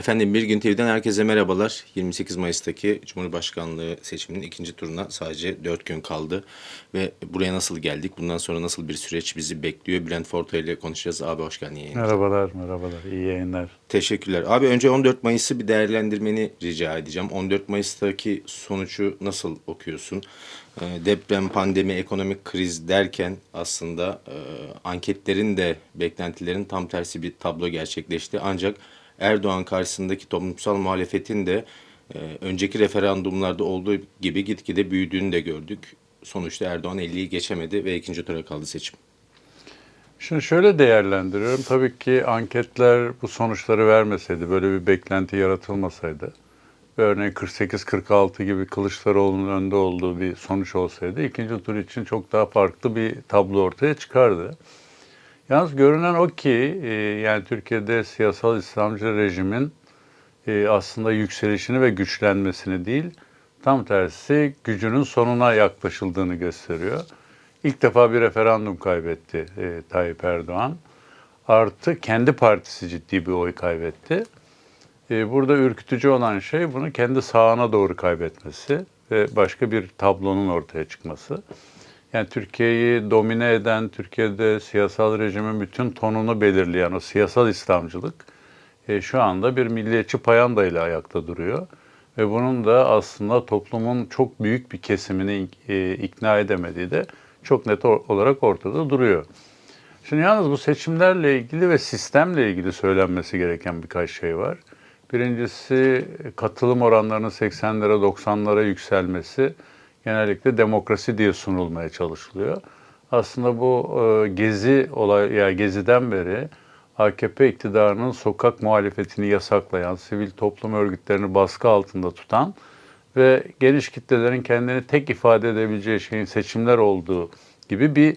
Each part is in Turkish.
Efendim Bir Gün TV'den herkese merhabalar. 28 Mayıs'taki Cumhurbaşkanlığı seçiminin ikinci turuna sadece 4 gün kaldı. Ve buraya nasıl geldik, bundan sonra nasıl bir süreç bizi bekliyor? Bülent Forta ile konuşacağız. Abi hoş geldin yayına. Merhabalar, merhabalar. İyi yayınlar. Teşekkürler. Abi önce 14 Mayıs'ı bir değerlendirmeni rica edeceğim. 14 Mayıs'taki sonucu nasıl okuyorsun? Ee, Deprem, pandemi, ekonomik kriz derken aslında e, anketlerin de beklentilerin tam tersi bir tablo gerçekleşti. Ancak Erdoğan karşısındaki toplumsal muhalefetin de e, önceki referandumlarda olduğu gibi gitgide büyüdüğünü de gördük. Sonuçta Erdoğan 50'yi geçemedi ve ikinci tura kaldı seçim. Şimdi şöyle değerlendiriyorum. Tabii ki anketler bu sonuçları vermeseydi, böyle bir beklenti yaratılmasaydı, örneğin 48-46 gibi Kılıçdaroğlu'nun önde olduğu bir sonuç olsaydı, ikinci tur için çok daha farklı bir tablo ortaya çıkardı. Yalnız görünen o ki, e, yani Türkiye'de siyasal İslamcı rejimin e, aslında yükselişini ve güçlenmesini değil, tam tersi gücünün sonuna yaklaşıldığını gösteriyor. İlk defa bir referandum kaybetti e, Tayyip Erdoğan. Artı kendi partisi ciddi bir oy kaybetti. E, burada ürkütücü olan şey bunu kendi sağına doğru kaybetmesi ve başka bir tablonun ortaya çıkması. Yani Türkiye'yi domine eden, Türkiye'de siyasal rejimin bütün tonunu belirleyen o siyasal İslamcılık e, şu anda bir milliyetçi payanda ile ayakta duruyor. Ve bunun da aslında toplumun çok büyük bir kesimini e, ikna edemediği de çok net olarak ortada duruyor. Şimdi yalnız bu seçimlerle ilgili ve sistemle ilgili söylenmesi gereken birkaç şey var. Birincisi katılım oranlarının 80'lere 90'lara yükselmesi genellikle demokrasi diye sunulmaya çalışılıyor. Aslında bu e, gezi olay ya geziden beri AKP iktidarının sokak muhalefetini yasaklayan, sivil toplum örgütlerini baskı altında tutan ve geniş kitlelerin kendini tek ifade edebileceği şeyin seçimler olduğu gibi bir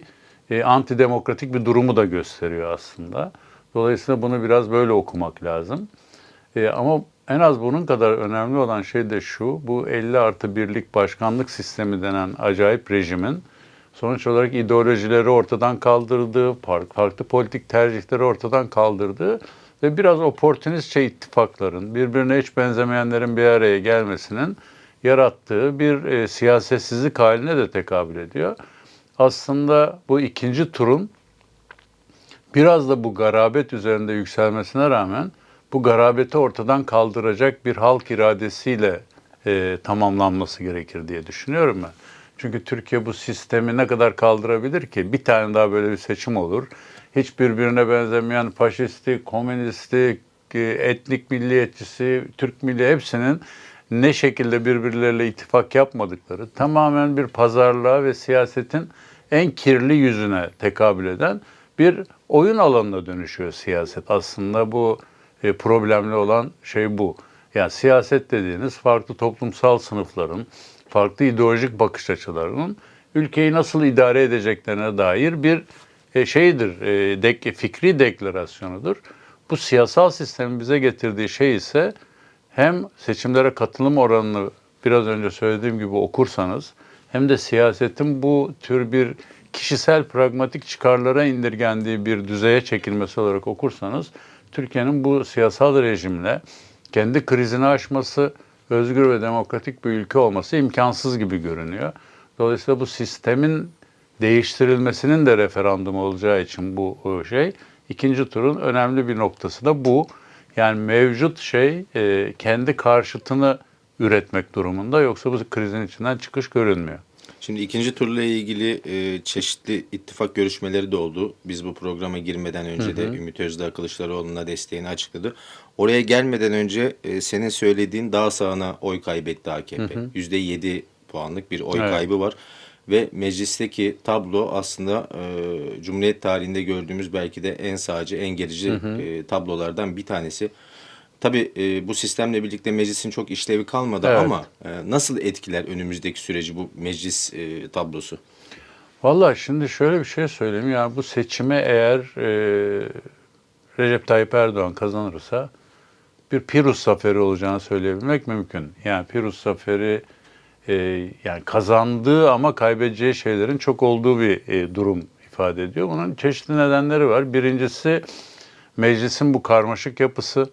e, antidemokratik bir durumu da gösteriyor aslında. Dolayısıyla bunu biraz böyle okumak lazım. E, ama en az bunun kadar önemli olan şey de şu, bu 50 artı birlik başkanlık sistemi denen acayip rejimin sonuç olarak ideolojileri ortadan kaldırdığı, farklı politik tercihleri ortadan kaldırdığı ve biraz oportunistçe ittifakların, birbirine hiç benzemeyenlerin bir araya gelmesinin yarattığı bir e, siyasetsizlik haline de tekabül ediyor. Aslında bu ikinci turun biraz da bu garabet üzerinde yükselmesine rağmen bu garabeti ortadan kaldıracak bir halk iradesiyle e, tamamlanması gerekir diye düşünüyorum ben. Çünkü Türkiye bu sistemi ne kadar kaldırabilir ki? Bir tane daha böyle bir seçim olur. Hiç birbirine benzemeyen faşisti, komünisti, e, etnik milliyetçisi, Türk milli hepsinin ne şekilde birbirleriyle ittifak yapmadıkları tamamen bir pazarlığa ve siyasetin en kirli yüzüne tekabül eden bir oyun alanına dönüşüyor siyaset. Aslında bu e, problemli olan şey bu. Yani siyaset dediğiniz farklı toplumsal sınıfların, farklı ideolojik bakış açılarının ülkeyi nasıl idare edeceklerine dair bir e, şeydir, e, fikri deklarasyonudur. Bu siyasal sistemin bize getirdiği şey ise hem seçimlere katılım oranını biraz önce söylediğim gibi okursanız hem de siyasetin bu tür bir kişisel pragmatik çıkarlara indirgendiği bir düzeye çekilmesi olarak okursanız Türkiye'nin bu siyasal rejimle kendi krizini aşması, özgür ve demokratik bir ülke olması imkansız gibi görünüyor. Dolayısıyla bu sistemin değiştirilmesinin de referandum olacağı için bu şey ikinci turun önemli bir noktası da bu. Yani mevcut şey e, kendi karşıtını üretmek durumunda yoksa bu krizin içinden çıkış görünmüyor. Şimdi ikinci turla ilgili e, çeşitli ittifak görüşmeleri de oldu. Biz bu programa girmeden önce de Ümit Özdağ Kılıçdaroğlu'na desteğini açıkladı. Oraya gelmeden önce e, senin söylediğin daha sağına oy kaybetti AKP. Yüzde yedi puanlık bir oy Evet. kaybı var. Ve meclisteki tablo aslında e, Cumhuriyet tarihinde gördüğümüz belki de en sağcı, en gerici e, tablolardan bir tanesi. Tabii e, bu sistemle birlikte meclisin çok işlevi kalmadı Evet. ama e, nasıl etkiler önümüzdeki süreci bu meclis e, tablosu? Vallahi şimdi şöyle bir şey söyleyeyim. Yani bu seçime eğer e, Recep Tayyip Erdoğan kazanırsa bir Pirus zaferi olacağını söyleyebilmek mümkün. Yani Pirus zaferi e, yani kazandığı ama kaybedeceği şeylerin çok olduğu bir e, durum ifade ediyor. Bunun çeşitli nedenleri var. Birincisi meclisin bu karmaşık yapısı.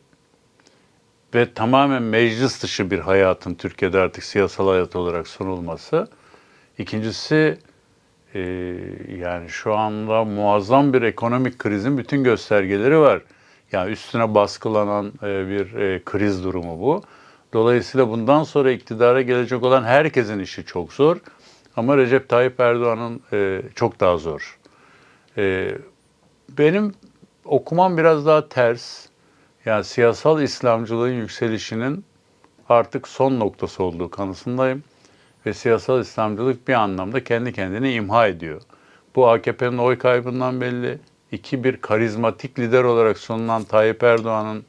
Ve tamamen meclis dışı bir hayatın Türkiye'de artık siyasal hayat olarak sunulması. İkincisi e, yani şu anda muazzam bir ekonomik krizin bütün göstergeleri var. Yani üstüne baskılanan e, bir e, kriz durumu bu. Dolayısıyla bundan sonra iktidara gelecek olan herkesin işi çok zor. Ama Recep Tayyip Erdoğan'ın e, çok daha zor. E, benim okumam biraz daha ters. Yani siyasal İslamcılığın yükselişinin artık son noktası olduğu kanısındayım. Ve siyasal İslamcılık bir anlamda kendi kendini imha ediyor. Bu AKP'nin oy kaybından belli. İki bir karizmatik lider olarak sunulan Tayyip Erdoğan'ın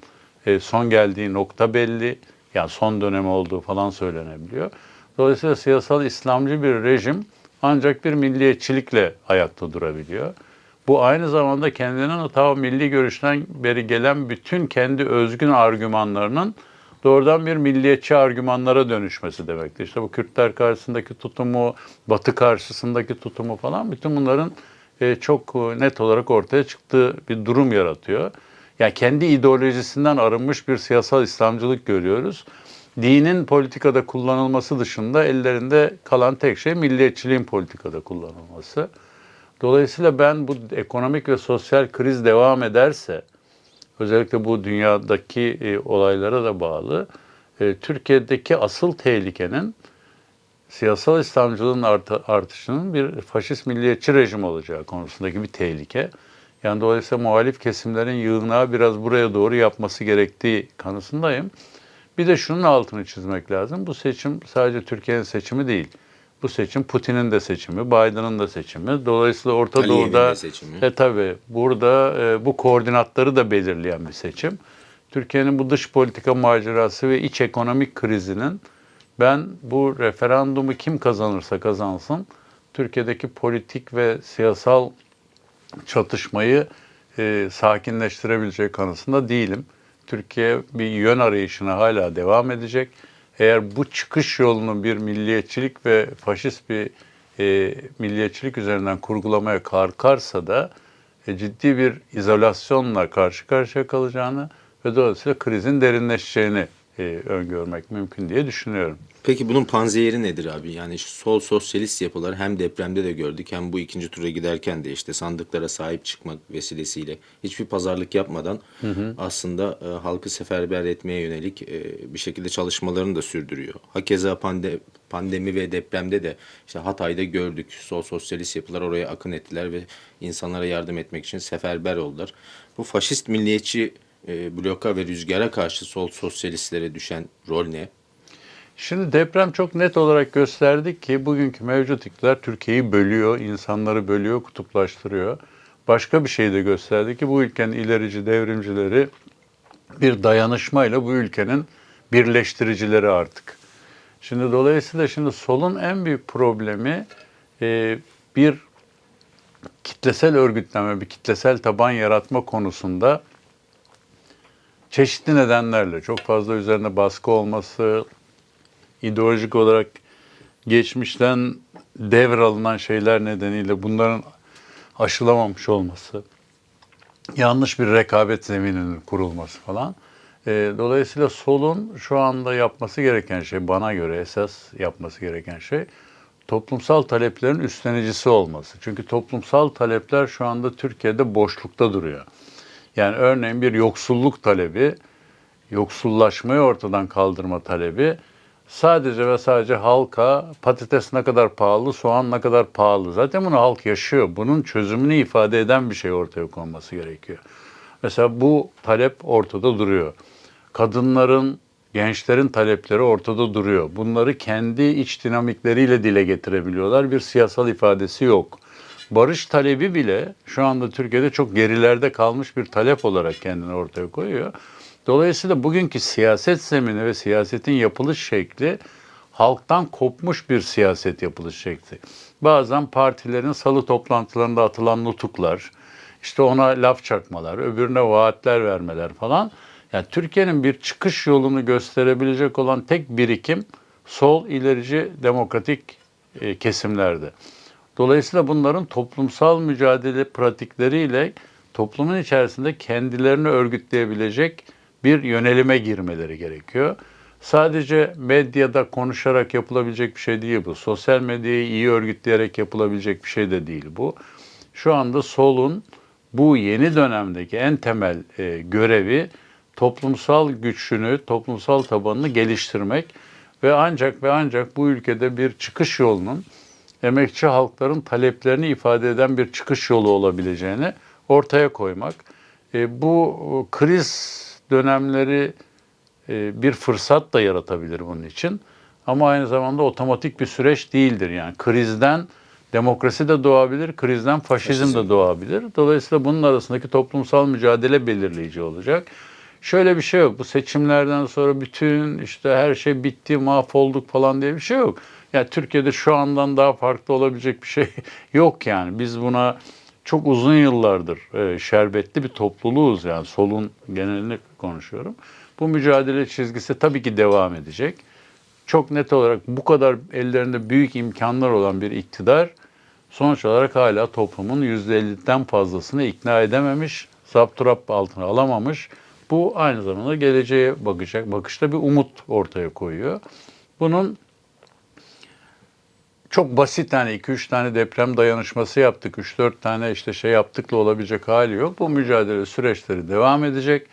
e, son geldiği nokta belli. Yani son dönemi olduğu falan söylenebiliyor. Dolayısıyla siyasal İslamcı bir rejim ancak bir milliyetçilikle ayakta durabiliyor. Bu aynı zamanda kendinin ta milli görüşten beri gelen bütün kendi özgün argümanlarının doğrudan bir milliyetçi argümanlara dönüşmesi demektir. İşte bu Kürtler karşısındaki tutumu, Batı karşısındaki tutumu falan bütün bunların e, çok e, net olarak ortaya çıktığı bir durum yaratıyor. Yani kendi ideolojisinden arınmış bir siyasal İslamcılık görüyoruz. Dinin politikada kullanılması dışında ellerinde kalan tek şey milliyetçiliğin politikada kullanılması. Dolayısıyla ben bu ekonomik ve sosyal kriz devam ederse, özellikle bu dünyadaki e, olaylara da bağlı, e, Türkiye'deki asıl tehlikenin siyasal İslamcılığın art- artışının bir faşist milliyetçi rejim olacağı konusundaki bir tehlike. Yani dolayısıyla muhalif kesimlerin yığınağı biraz buraya doğru yapması gerektiği kanısındayım. Bir de şunun altını çizmek lazım. Bu seçim sadece Türkiye'nin seçimi değil. Bu seçim Putin'in de seçimi, Biden'ın da seçimi. Dolayısıyla Orta Aliyev'in Doğu'da e tabii burada e, bu koordinatları da belirleyen bir seçim. Türkiye'nin bu dış politika macerası ve iç ekonomik krizinin ben bu referandumu kim kazanırsa kazansın Türkiye'deki politik ve siyasal çatışmayı e, sakinleştirebilecek kanısında değilim. Türkiye bir yön arayışına hala devam edecek. Eğer bu çıkış yolunu bir milliyetçilik ve faşist bir e, milliyetçilik üzerinden kurgulamaya kalkarsa da e, ciddi bir izolasyonla karşı karşıya kalacağını ve dolayısıyla krizin derinleşeceğini e, öngörmek mümkün diye düşünüyorum. Peki bunun panzehiri nedir abi? Yani şu sol sosyalist yapılar hem depremde de gördük hem bu ikinci tura giderken de işte sandıklara sahip çıkmak vesilesiyle hiçbir pazarlık yapmadan aslında e, halkı seferber etmeye yönelik e, bir şekilde çalışmalarını da sürdürüyor. Hakeza pande, pandemi ve depremde de işte Hatay'da gördük. Sol sosyalist yapılar oraya akın ettiler ve insanlara yardım etmek için seferber oldular. Bu faşist milliyetçi e, bloka ve rüzgara karşı sol sosyalistlere düşen rol ne? Şimdi deprem çok net olarak gösterdi ki bugünkü mevcut iktidar Türkiye'yi bölüyor, insanları bölüyor, kutuplaştırıyor. Başka bir şey de gösterdi ki bu ülkenin ilerici devrimcileri bir dayanışmayla bu ülkenin birleştiricileri artık. Şimdi dolayısıyla şimdi solun en büyük problemi e, bir kitlesel örgütlenme, bir kitlesel taban yaratma konusunda çeşitli nedenlerle çok fazla üzerine baskı olması, ideolojik olarak geçmişten devralınan şeyler nedeniyle bunların aşılamamış olması, yanlış bir rekabet zemininin kurulması falan. E, dolayısıyla solun şu anda yapması gereken şey, bana göre esas yapması gereken şey toplumsal taleplerin üstlenicisi olması. Çünkü toplumsal talepler şu anda Türkiye'de boşlukta duruyor. Yani örneğin bir yoksulluk talebi, yoksullaşmayı ortadan kaldırma talebi sadece ve sadece halka patates ne kadar pahalı, soğan ne kadar pahalı. Zaten bunu halk yaşıyor. Bunun çözümünü ifade eden bir şey ortaya konması gerekiyor. Mesela bu talep ortada duruyor. Kadınların, gençlerin talepleri ortada duruyor. Bunları kendi iç dinamikleriyle dile getirebiliyorlar. Bir siyasal ifadesi yok. Barış talebi bile şu anda Türkiye'de çok gerilerde kalmış bir talep olarak kendini ortaya koyuyor. Dolayısıyla bugünkü siyaset zemini ve siyasetin yapılış şekli halktan kopmuş bir siyaset yapılış şekli. Bazen partilerin salı toplantılarında atılan nutuklar, işte ona laf çakmalar, öbürüne vaatler vermeler falan. Yani Türkiye'nin bir çıkış yolunu gösterebilecek olan tek birikim sol ilerici demokratik e, kesimlerde. Dolayısıyla bunların toplumsal mücadele pratikleriyle toplumun içerisinde kendilerini örgütleyebilecek bir yönelime girmeleri gerekiyor. Sadece medyada konuşarak yapılabilecek bir şey değil bu. Sosyal medyayı iyi örgütleyerek yapılabilecek bir şey de değil bu. Şu anda solun bu yeni dönemdeki en temel e, görevi toplumsal güçünü, toplumsal tabanını geliştirmek ve ancak ve ancak bu ülkede bir çıkış yolunun emekçi halkların taleplerini ifade eden bir çıkış yolu olabileceğini ortaya koymak. E, bu kriz dönemleri e, bir fırsat da yaratabilir bunun için. Ama aynı zamanda otomatik bir süreç değildir. Yani krizden demokrasi de doğabilir, krizden faşizm, Faşizm. de doğabilir. Dolayısıyla bunun arasındaki toplumsal mücadele belirleyici olacak. Şöyle bir şey yok. Bu seçimlerden sonra bütün işte her şey bitti, mahvolduk falan diye bir şey yok. Yani Türkiye'de şu andan daha farklı olabilecek bir şey yok yani. Biz buna çok uzun yıllardır e, şerbetli bir topluluğuz yani solun genelini konuşuyorum. Bu mücadele çizgisi tabii ki devam edecek. Çok net olarak bu kadar ellerinde büyük imkanlar olan bir iktidar sonuç olarak hala toplumun %50'den fazlasını ikna edememiş, zapturap altına alamamış. Bu aynı zamanda geleceğe bakacak bakışta bir umut ortaya koyuyor. Bunun çok basit yani 2-3 tane deprem dayanışması yaptık, 3-4 tane işte şey yaptıkla olabilecek hali yok. Bu mücadele süreçleri devam edecek.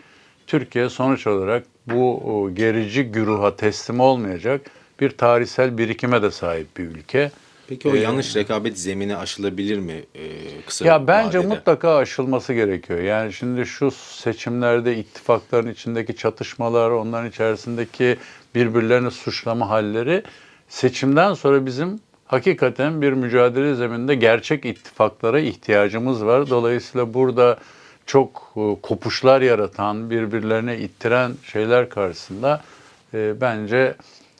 Türkiye sonuç olarak bu gerici güruha teslim olmayacak bir tarihsel birikime de sahip bir ülke. Peki o Ee, yanlış rekabet zemini aşılabilir mi e, kısa Ya bence vadede? mutlaka aşılması gerekiyor. Yani şimdi şu seçimlerde ittifakların içindeki çatışmalar, onların içerisindeki birbirlerini suçlama halleri seçimden sonra bizim hakikaten bir mücadele zemininde gerçek ittifaklara ihtiyacımız var. Dolayısıyla burada çok e, kopuşlar yaratan, birbirlerine ittiren şeyler karşısında e, bence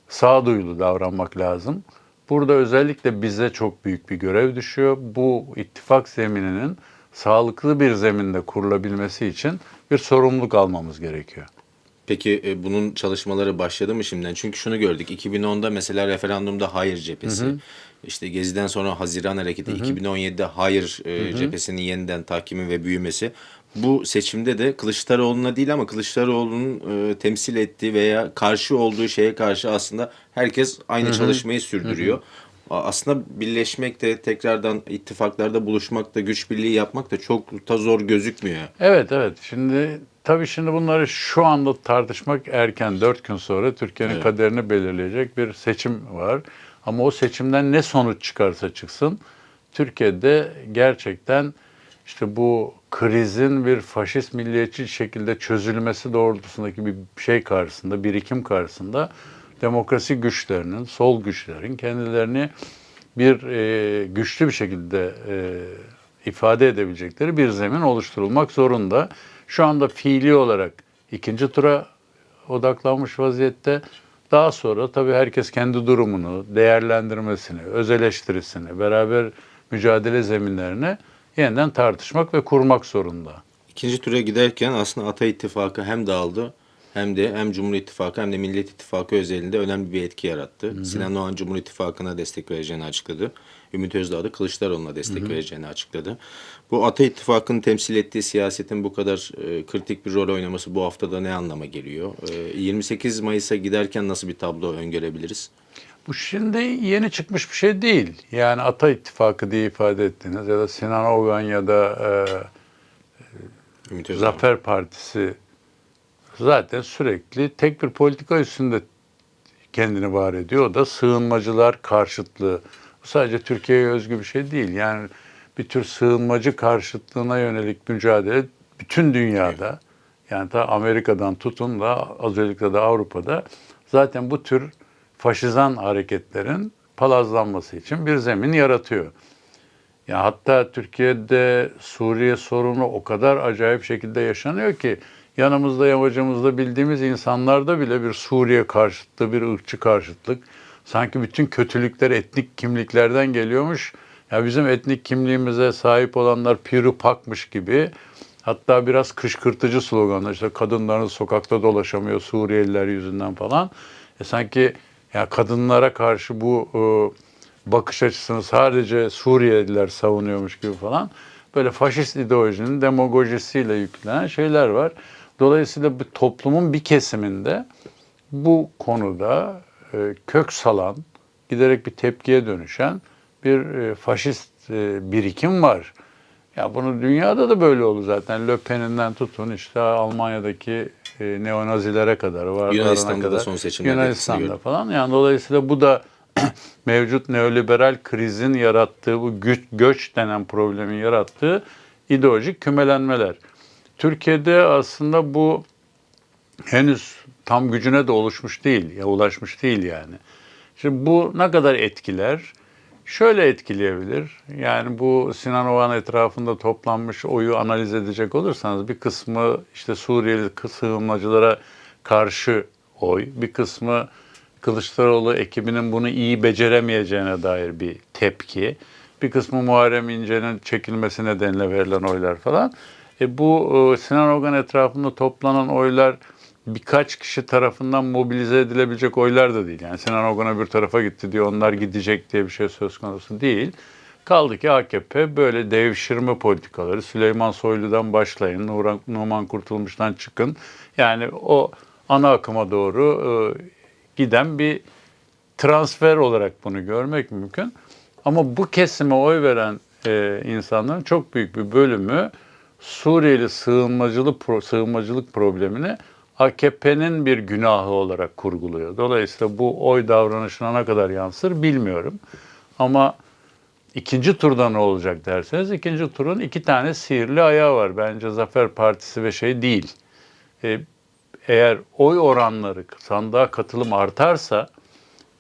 sağduyulu davranmak lazım. Burada özellikle bize çok büyük bir görev düşüyor. Bu ittifak zemininin sağlıklı bir zeminde kurulabilmesi için bir sorumluluk almamız gerekiyor. Peki e, bunun çalışmaları başladı mı şimdiden? Çünkü şunu gördük. 2010'da mesela referandumda hayır cephesi. İşte Gezi'den sonra Haziran Hareketi 2017'de hayır e, cephesinin yeniden tahkimi ve büyümesi. Bu seçimde de Kılıçdaroğlu'na değil ama Kılıçdaroğlu'nun e, temsil ettiği veya karşı olduğu şeye karşı aslında herkes aynı çalışmayı sürdürüyor. A- Aslında birleşmek de tekrardan ittifaklarda buluşmak da güç birliği yapmak da çok da zor gözükmüyor. Evet evet. Şimdi tabii şimdi bunları şu anda tartışmak erken. Dört gün sonra Türkiye'nin Evet. kaderini belirleyecek bir seçim var. Ama o seçimden ne sonuç çıkarsa çıksın Türkiye'de gerçekten işte bu krizin bir faşist milliyetçi şekilde çözülmesi doğrultusundaki bir şey karşısında, birikim karşısında demokrasi güçlerinin, sol güçlerin kendilerini bir e, güçlü bir şekilde e, ifade edebilecekleri bir zemin oluşturulmak zorunda. Şu anda fiili olarak ikinci tura odaklanmış vaziyette. Daha sonra tabii herkes kendi durumunu, değerlendirmesini, öz eleştirisini, beraber mücadele zeminlerini yeniden tartışmak ve kurmak zorunda. İkinci tura giderken aslında Ata İttifakı hem dağıldı hem de hem Cumhur İttifakı hem de Millet İttifakı özelinde önemli bir etki yarattı. Sinan Oğan Cumhur İttifakı'na destek vereceğini açıkladı. Ümit Özdağ da Kılıçdaroğlu'na destek vereceğini açıkladı. Bu Ata İttifakı'nın temsil ettiği siyasetin bu kadar e, kritik bir rol oynaması bu haftada ne anlama geliyor? E, 28 Mayıs'a giderken nasıl bir tablo öngörebiliriz? Bu şimdi yeni çıkmış bir şey değil. Yani Ata İttifakı diye ifade ettiniz ya da Sinan Oğan ya da e, Ümit Özdağ. Zafer Partisi zaten sürekli tek bir politika üstünde kendini var ediyor. O da sığınmacılar karşıtlığı. Bu sadece Türkiye'ye özgü bir şey değil. Yani bir tür sığınmacı karşıtlığına yönelik mücadele bütün dünyada yani ta Amerika'dan tutun da özellikle de Avrupa'da zaten bu tür faşizan hareketlerin palazlanması için bir zemin yaratıyor. Ya hatta Türkiye'de Suriye sorunu o kadar acayip şekilde yaşanıyor ki yanımızda yamacımızda bildiğimiz insanlarda bile bir Suriye karşıtlığı, bir ırkçı karşıtlık. Sanki bütün kötülükler etnik kimliklerden geliyormuş. Ya bizim etnik kimliğimize sahip olanlar piru pakmış gibi. Hatta biraz kışkırtıcı sloganlar işte kadınlarınız sokakta dolaşamıyor Suriyeliler yüzünden falan. E sanki ya kadınlara karşı bu e, bakış açısını sadece Suriyeliler savunuyormuş gibi falan. Böyle faşist ideolojinin demagojisiyle yüklenen şeyler var. Dolayısıyla bir toplumun bir kesiminde bu konuda e, kök salan, giderek bir tepkiye dönüşen bir e, faşist e, birikim var. Ya bunu dünyada da böyle oldu zaten. Le Pen'inden tutun işte Almanya'daki neonazilere kadar var. Yunanistan'da da kadar. son seçimlerde Yunanistan'da falan. Yani dolayısıyla bu da mevcut neoliberal krizin yarattığı bu güç, göç denen problemin yarattığı ideolojik kümelenmeler. Türkiye'de aslında bu henüz tam gücüne de oluşmuş değil, ya ulaşmış değil yani. Şimdi bu ne kadar etkiler? Şöyle etkileyebilir. Yani bu Sinan Oğan etrafında toplanmış oyu analiz edecek olursanız bir kısmı işte Suriyeli sığınmacılara karşı oy, bir kısmı Kılıçdaroğlu ekibinin bunu iyi beceremeyeceğine dair bir tepki, bir kısmı Muharrem İnce'nin çekilmesi nedeniyle verilen oylar falan. E bu e, Sinan Ogan etrafında toplanan oylar birkaç kişi tarafından mobilize edilebilecek oylar da değil. Yani Sinan Ogan bir tarafa gitti diye onlar gidecek diye bir şey söz konusu değil. Kaldı ki AKP böyle devşirme politikaları, Süleyman Soylu'dan başlayın, Nuran, Numan Kurtulmuş'tan çıkın. Yani o ana akıma doğru e, giden bir transfer olarak bunu görmek mümkün. Ama bu kesime oy veren e, insanların çok büyük bir bölümü Suriyeli sığınmacılık sığınmacılık problemini AKP'nin bir günahı olarak kurguluyor. Dolayısıyla bu oy davranışına ne kadar yansır bilmiyorum. Ama ikinci turda ne olacak derseniz ikinci turun iki tane sihirli ayağı var. Bence Zafer Partisi ve şey değil. E, eğer oy oranları sandığa katılım artarsa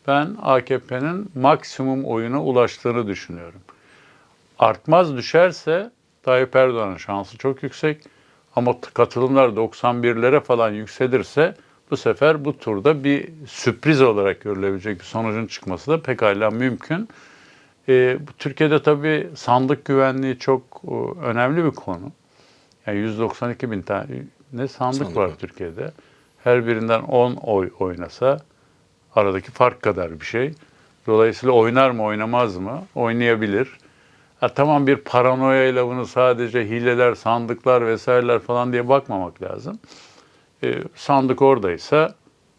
ben AKP'nin maksimum oyuna ulaştığını düşünüyorum. Artmaz düşerse Tayyip Erdoğan'ın şansı çok yüksek. Ama katılımlar 91'lere falan yükselirse bu sefer bu turda bir sürpriz olarak görülebilecek bir sonucun çıkması da pekala mümkün. Ee, Türkiye'de tabii sandık güvenliği çok e, önemli bir konu. Yani 192 bin tane ne sandık, Sandık var var. Türkiye'de. Her birinden 10 oy oynasa aradaki fark kadar bir şey. Dolayısıyla oynar mı oynamaz mı? Oynayabilir. Ha, tamam bir paranoyayla bunu sadece hileler, sandıklar vesaireler falan diye bakmamak lazım. Ee, sandık oradaysa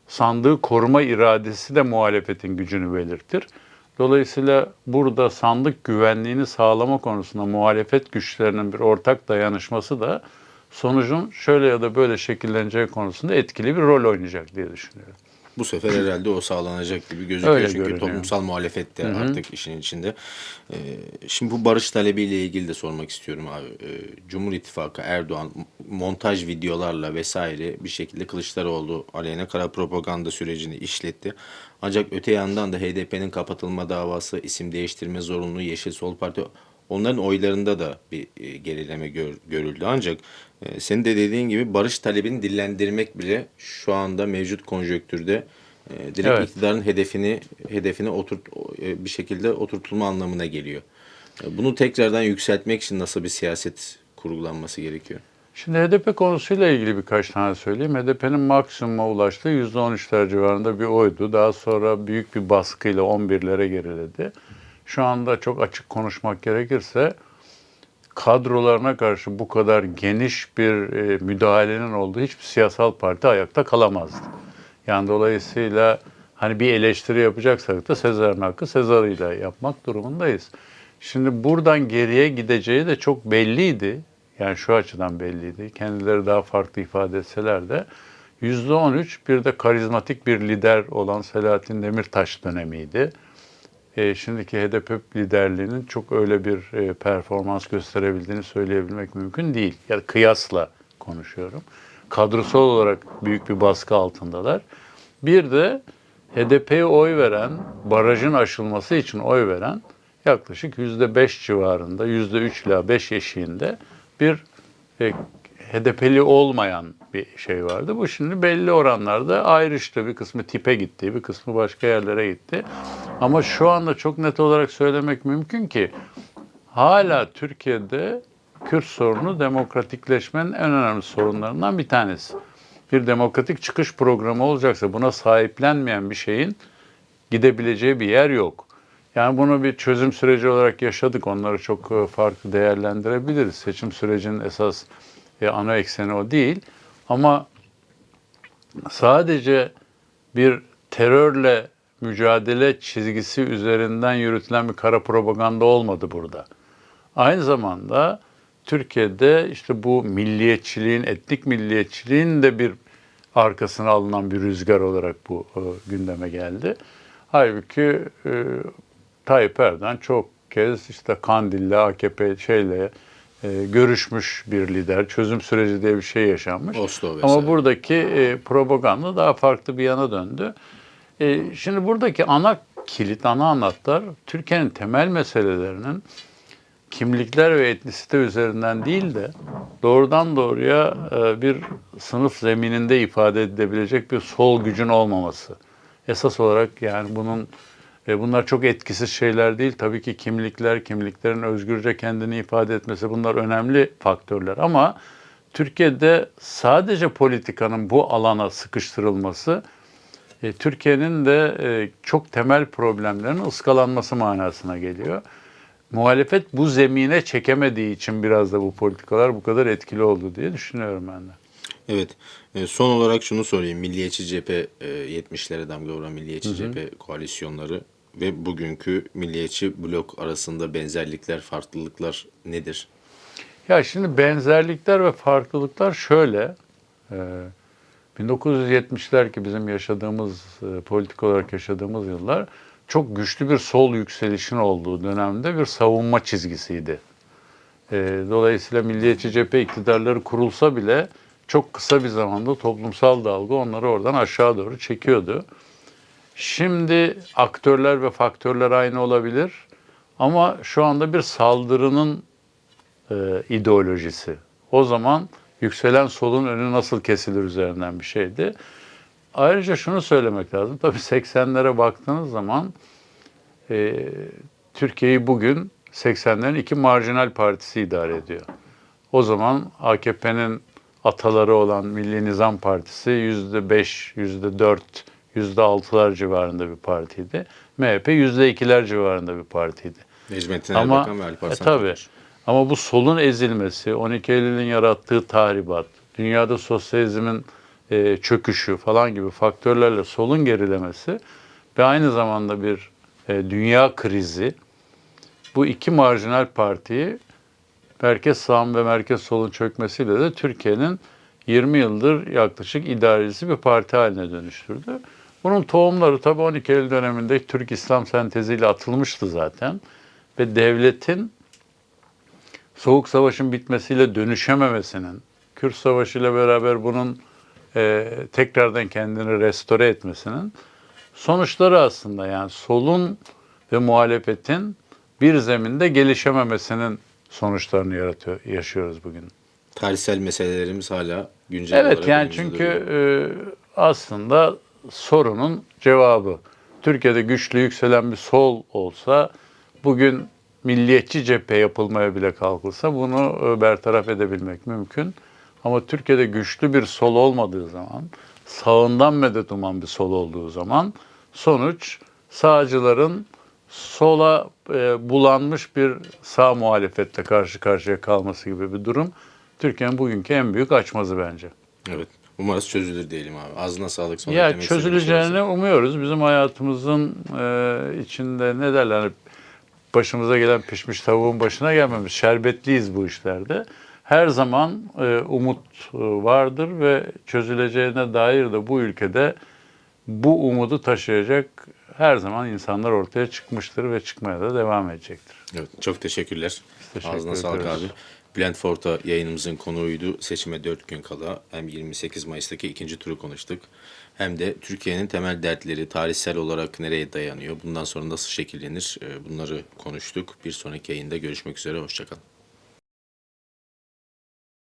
sandığı koruma iradesi de muhalefetin gücünü belirtir. Dolayısıyla burada sandık güvenliğini sağlama konusunda muhalefet güçlerinin bir ortak dayanışması da sonucun şöyle ya da böyle şekilleneceği konusunda etkili bir rol oynayacak diye düşünüyorum. Bu sefer herhalde o sağlanacak gibi gözüküyor. Öyle Çünkü görünüyor. toplumsal muhalefet de artık işin içinde. Ee, şimdi bu barış talebiyle ilgili de sormak istiyorum abi. Ee, Cumhur İttifakı Erdoğan montaj videolarla vesaire bir şekilde Kılıçdaroğlu aleyhine kara propaganda sürecini işletti. Ancak öte yandan da HDP'nin kapatılma davası, isim değiştirme zorunluluğu, Yeşil Sol Parti onların oylarında da bir e, gerileme gör- görüldü. Ancak e, senin de dediğin gibi barış talebini dillendirmek bile şu anda mevcut konjonktürde e, direkt Evet. iktidarın hedefini hedefine oturt e, bir şekilde oturtulma anlamına geliyor. E, Bunu tekrardan yükseltmek için nasıl bir siyaset kurgulanması gerekiyor? Şimdi HDP konusuyla ilgili birkaç tane söyleyeyim. HDP'nin maksimuma ulaştığı %13'ler civarında bir oydu. Daha sonra büyük bir baskıyla 11'lere geriledi. Şu anda çok açık konuşmak gerekirse kadrolarına karşı bu kadar geniş bir e, müdahalenin olduğu hiçbir siyasal parti ayakta kalamazdı. Yani dolayısıyla hani bir eleştiri yapacaksak da Sezar'ın hakkı Sezar'ıyla yapmak durumundayız. Şimdi buradan geriye gideceği de çok belliydi. Yani şu açıdan belliydi. Kendileri daha farklı ifade etseler de %13 bir de karizmatik bir lider olan Selahattin Demirtaş dönemiydi. E, şimdiki HDP liderliğinin çok öyle bir e, performans gösterebildiğini söyleyebilmek mümkün değil. Yani kıyasla konuşuyorum. Kadrosal olarak büyük bir baskı altındalar. Bir de HDP'ye oy veren, barajın aşılması için oy veren yaklaşık yüzde beş civarında, yüzde üç ila beş eşiğinde bir e, HDP'li olmayan bir şey vardı. Bu şimdi belli oranlarda ayrıştı. Bir kısmı tipe gitti, bir kısmı başka yerlere gitti. Ama şu anda çok net olarak söylemek mümkün ki hala Türkiye'de Kürt sorunu demokratikleşmenin en önemli sorunlarından bir tanesi. Bir demokratik çıkış programı olacaksa buna sahiplenmeyen bir şeyin gidebileceği bir yer yok. Yani bunu bir çözüm süreci olarak yaşadık. Onları çok e, farklı değerlendirebiliriz. Seçim sürecinin esas e, ana ekseni o değil. Ama sadece bir terörle mücadele çizgisi üzerinden yürütülen bir kara propaganda olmadı burada. Aynı zamanda Türkiye'de işte bu milliyetçiliğin, etnik milliyetçiliğin de bir arkasına alınan bir rüzgar olarak bu e, gündeme geldi. Halbuki e, Tayyip Erdoğan çok kez işte Kandil'le, AKP şeyle e, görüşmüş bir lider. Çözüm süreci diye bir şey yaşanmış. Oslo vesaire. Ama buradaki e, propaganda daha farklı bir yana döndü. E, şimdi buradaki ana kilit, ana anahtar Türkiye'nin temel meselelerinin kimlikler ve etnisite üzerinden değil de doğrudan doğruya e, bir sınıf zemininde ifade edilebilecek bir sol gücün olmaması. Esas olarak yani bunun e, bunlar çok etkisiz şeyler değil. Tabii ki kimlikler, kimliklerin özgürce kendini ifade etmesi bunlar önemli faktörler ama Türkiye'de sadece politikanın bu alana sıkıştırılması e, Türkiye'nin de e, çok temel problemlerin ıskalanması manasına geliyor. Muhalefet bu zemine çekemediği için biraz da bu politikalar bu kadar etkili oldu diye düşünüyorum ben de. Evet. E, son olarak şunu sorayım. Milliyetçi cephe e, 70'lere damga vuran milliyetçi cephe koalisyonları ve bugünkü milliyetçi blok arasında benzerlikler, farklılıklar nedir? Ya şimdi benzerlikler ve farklılıklar şöyle. e, 1970'ler ki bizim yaşadığımız, e, politik olarak yaşadığımız yıllar çok güçlü bir sol yükselişin olduğu dönemde bir savunma çizgisiydi. E, Dolayısıyla milliyetçi cephe iktidarları kurulsa bile çok kısa bir zamanda toplumsal dalga onları oradan aşağı doğru çekiyordu. Şimdi aktörler ve faktörler aynı olabilir ama şu anda bir saldırının e, ideolojisi. O zaman yükselen solun önü nasıl kesilir üzerinden bir şeydi. Ayrıca şunu söylemek lazım. Tabii 80'lere baktığınız zaman e, Türkiye'yi bugün 80'lerin iki marjinal partisi idare ediyor. O zaman AKP'nin ataları olan Milli Nizam Partisi yüzde beş, yüzde dört, yüzde altılar civarında bir partiydi. MHP yüzde ikiler civarında bir partiydi. Necmettin Ama Erbakan ve Ali e, tabii. Ama bu solun ezilmesi, 12 Eylül'ün yarattığı tahribat, dünyada sosyalizmin e, çöküşü falan gibi faktörlerle solun gerilemesi ve aynı zamanda bir e, dünya krizi bu iki marjinal partiyi merkez sağın ve merkez solun çökmesiyle de Türkiye'nin 20 yıldır yaklaşık idarecisi bir parti haline dönüştürdü. Bunun tohumları tabii 12 Eylül döneminde Türk İslam senteziyle atılmıştı zaten ve devletin Soğuk Savaş'ın bitmesiyle dönüşememesinin, Kürt Savaşı ile beraber bunun e, tekrardan kendini restore etmesinin sonuçları aslında yani solun ve muhalefetin bir zeminde gelişememesinin sonuçlarını yaratıyor, yaşıyoruz bugün. Tarihsel meselelerimiz hala güncel Evet olarak yani çünkü e, aslında sorunun cevabı. Türkiye'de güçlü yükselen bir sol olsa bugün milliyetçi cephe yapılmaya bile kalkılsa bunu e, bertaraf edebilmek mümkün. Ama Türkiye'de güçlü bir sol olmadığı zaman, sağından medet uman bir sol olduğu zaman sonuç sağcıların sola e, bulanmış bir sağ muhalefetle karşı karşıya kalması gibi bir durum. Türkiye'nin bugünkü en büyük açmazı bence. Evet. Umarız çözülür diyelim abi. Ağzına sağlık. Son Ya şey çözüleceğini umuyoruz. Bizim hayatımızın e, içinde ne derler başımıza gelen pişmiş tavuğun başına gelmemiş. Şerbetliyiz bu işlerde. Her zaman e, umut e, vardır ve çözüleceğine dair de bu ülkede bu umudu taşıyacak her zaman insanlar ortaya çıkmıştır ve çıkmaya da devam edecektir. Evet, çok teşekkürler. Teşekkür Ağzına sağlık ederiz. abi. Bülent Forta yayınımızın konuğuydu. Seçime 4 gün kala hem 28 Mayıs'taki ikinci turu konuştuk. Hem de Türkiye'nin temel dertleri tarihsel olarak nereye dayanıyor, bundan sonra nasıl şekillenir e, bunları konuştuk. Bir sonraki yayında görüşmek üzere, hoşçakalın.